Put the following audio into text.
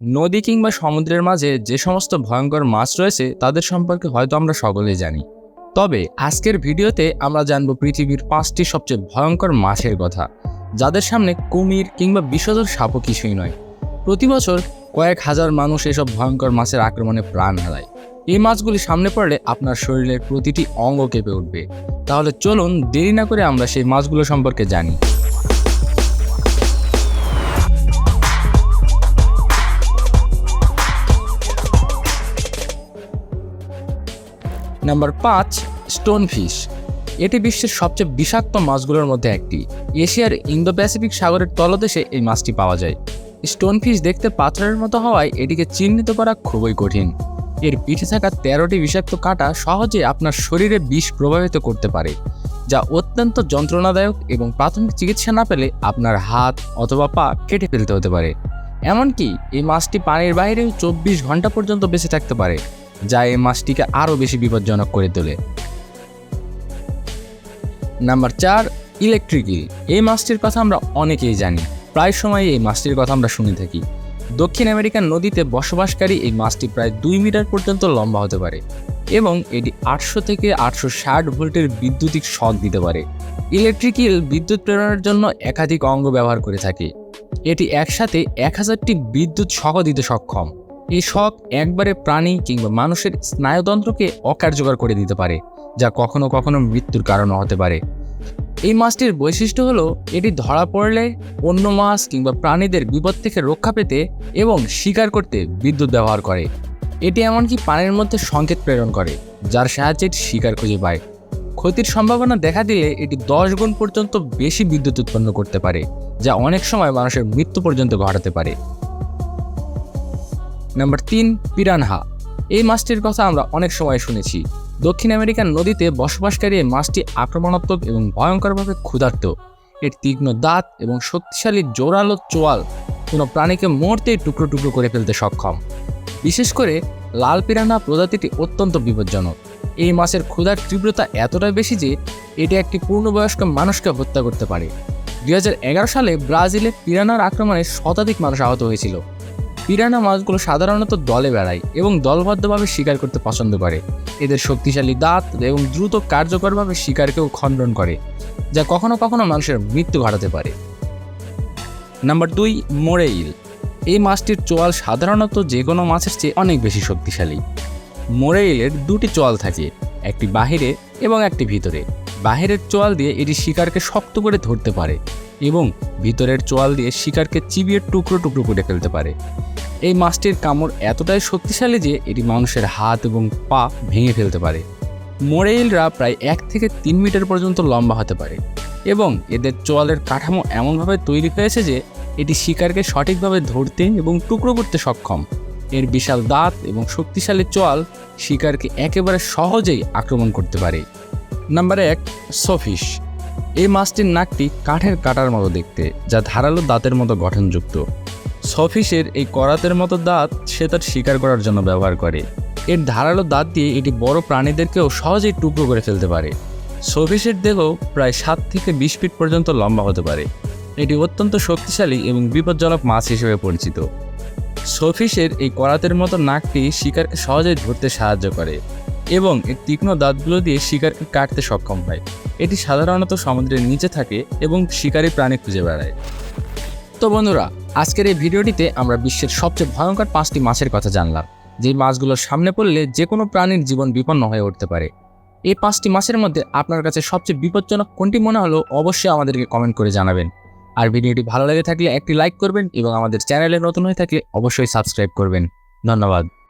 নদী কিংবা সমুদ্রের মাঝে যে সমস্ত ভয়ঙ্কর মাছ রয়েছে, তাদের সম্পর্কে হয়তো আমরা সকলেই জানি। তবে আজকের ভিডিওতে আমরা জানব পৃথিবীর পাঁচটি সবচেয়ে ভয়ঙ্কর মাছের কথা, যাদের সামনে কুমির কিংবা বিষধর সাপও কিছুই নয়। প্রতি বছর কয়েক হাজার মানুষ এসব ভয়ঙ্কর মাছের আক্রমণে প্রাণ হারায়। এই মাছগুলি সামনে পড়লে আপনার শরীরের প্রতিটি অঙ্গ কেঁপে উঠবে। তাহলে চলুন দেরি না করে আমরা সেই মাছগুলো সম্পর্কে জানি। নাম্বার পাঁচ স্টোনফিশ এটি বিশ্বের সবচেয়ে বিষাক্ত মাছগুলোর মধ্যে একটি। এশিয়ার ইন্দো প্যাসিফিক সাগরের তলদেশে এই মাছটি পাওয়া যায়। স্টোনফিশ দেখতে পাথরের মতো হওয়ায় এটিকে চিহ্নিত করা খুবই কঠিন। এর পিঠে থাকা তেরোটি বিষাক্ত কাঁটা সহজে আপনার শরীরে বিষ প্রভাবিত করতে পারে, যা অত্যন্ত যন্ত্রণাদায়ক এবং প্রাথমিক চিকিৎসা না পেলে আপনার হাত অথবা পা কেটে ফেলতে হতে পারে। এমনকি এই মাছটি পানির বাইরেও চব্বিশ ঘণ্টা পর্যন্ত বেঁচে থাকতে পারে। যা এই মাছটিকে আরও বেশি বিপজ্জনক করে তোলে। নাম্বার চার ইলেকট্রিক ইল এই মাছটির কথা আমরা অনেকেই জানি। প্রায় সময় এই মাছটির কথা আমরা শুনে থাকি। দক্ষিণ আমেরিকার নদীতে বসবাসকারী এই মাছটি প্রায় দুই মিটার পর্যন্ত লম্বা হতে পারে এবং এটি আটশো থেকে আটশো ষাট ভোল্টের বিদ্যুতিক শক দিতে পারে। ইলেকট্রিক ইল বিদ্যুৎ প্রেরণের জন্য একাধিক অঙ্গ ব্যবহার করে থাকে। এটি একসাথে এক হাজারটি বিদ্যুৎ শক দিতে সক্ষম। এই শক একবারে প্রাণী কিংবা মানুষের স্নায়ুতন্ত্রকে অকার্যকর করে দিতে পারে, যা কখনো কখনো মৃত্যুর কারণও হতে পারে। এই মাছটির বৈশিষ্ট্য হলো, এটি ধরা পড়লে অন্য মাছ কিংবা প্রাণীদের বিপদ থেকে রক্ষা পেতে এবং শিকার করতে বিদ্যুৎ ব্যবহার করে। এটি এমনকি পানির মধ্যে সংকেত প্রেরণ করে, যার সাহায্যে এটি শিকার খুঁজে পায়। ক্ষতির সম্ভাবনা দেখা দিলে এটি দশ গুণ পর্যন্ত বেশি বিদ্যুৎ উৎপন্ন করতে পারে, যা অনেক সময় মানুষের মৃত্যু পর্যন্ত ঘটাতে পারে। নাম্বার তিন, পিরানহা। এই মাছটির কথা আমরা অনেক সময় শুনেছি। দক্ষিণ আমেরিকার নদীতে বসবাসকারী এই মাছটি আক্রমণাত্মক এবং ভয়ঙ্করভাবে ক্ষুধার্ত। এর তীক্ষ্ণ দাঁত এবং শক্তিশালী জোরালো চোয়াল কোনো প্রাণীকে মুহূর্তেই টুকরো টুকরো করে ফেলতে সক্ষম। বিশেষ করে লাল পিরানা প্রজাতিটি অত্যন্ত বিপজ্জনক। এই মাছের ক্ষুধার তীব্রতা এতটাই বেশি যে এটি একটি পূর্ণবয়স্ক মানুষকে হত্যা করতে পারে। দুই হাজার এগারো সালে ব্রাজিলে পিরানার আক্রমণে শতাধিক মানুষ আহত হয়েছিল। পিরানা মাছগুলো সাধারণত দলে বেড়ায় এবং দলবদ্ধভাবে শিকার করতে পছন্দ করে। এদের শক্তিশালী দাঁত এবং দ্রুত কার্যকরভাবে শিকারকেও খণ্ডন করে, যা কখনো কখনো মানুষের মৃত্যু ঘটাতে পারে। নাম্বার দুই, মোড়ে ইল। এই মাছটির চোয়াল সাধারণত যে কোনো মাছের চেয়ে অনেক বেশি শক্তিশালী। মোড়ে ইলের দুটি চোয়াল থাকে, একটি বাহিরে এবং একটি ভিতরে। বাহিরের চোয়াল দিয়ে এটি শিকারকে শক্ত করে ধরতে পারে এবং ভিতরের চোয়াল দিয়ে শিকারকে চিবিয়ে টুকরো টুকরো করে ফেলতে পারে। এই মাছটির কামড় এতটাই শক্তিশালী যে এটি মানুষের হাত এবং পা ভেঙে ফেলতে পারে। মোরেইলরা প্রায় এক থেকে তিন মিটার পর্যন্ত লম্বা হতে পারে এবং এদের চোয়ালের কাঠামো এমনভাবে তৈরি হয়েছে যে এটি শিকারকে সঠিকভাবে ধরতে এবং টুকরো করতে সক্ষম। এর বিশাল দাঁত এবং শক্তিশালী চোয়াল শিকারকে একেবারে সহজেই আক্রমণ করতে পারে। নাম্বার এক সফিশ এই মাছটির নাকটি কাঠের কাটার মতো দেখতে, যা ধারালো দাঁতের মতো গঠনযুক্ত। সফিশের এই করাতের মতো দাঁত সে তার শিকার করার জন্য ব্যবহার করে। এর ধারালো দাঁত দিয়ে এটি বড় প্রাণীদেরকেও সহজেই টুকরো করে ফেলতে পারে। সফিশের দেহ প্রায় সাত থেকে বিশ ফিট পর্যন্ত লম্বা হতে পারে। এটি অত্যন্ত শক্তিশালী এবং বিপজ্জনক মাছ হিসেবে পরিচিত। সফিশের এই করাতের মতো নাকটি শিকারকে সহজেই ধরতে সাহায্য করে। এবং এর তীক্ষ্ণ দাঁতগুলো দিয়ে শিকারকে কাটতে সক্ষম হয়। এটি সাধারণত সমুদ্রের নিচে থাকে এবং শিকারী প্রাণী খুঁজে বেড়ায়। তো বন্ধুরা, আজকের এই ভিডিওটিতে আমরা বিশ্বের সবচেয়ে ভয়ঙ্কর পাঁচটি মাছের কথা জানলাম যে মাছগুলোর সামনে পড়লে যে কোনো প্রাণীর জীবন বিপন্ন হয়ে উঠতে পারে। এই পাঁচটি মাছের মধ্যে আপনার কাছে সবচেয়ে বিপজ্জনক কোনটি মনে হলো অবশ্যই আমাদেরকে কমেন্ট করে জানাবেন। আর ভিডিওটি ভালো লেগে থাকলে একটি লাইক করবেন এবং আমাদের চ্যানেলে নতুন হয়ে থাকলে অবশ্যই সাবস্ক্রাইব করবেন। ধন্যবাদ।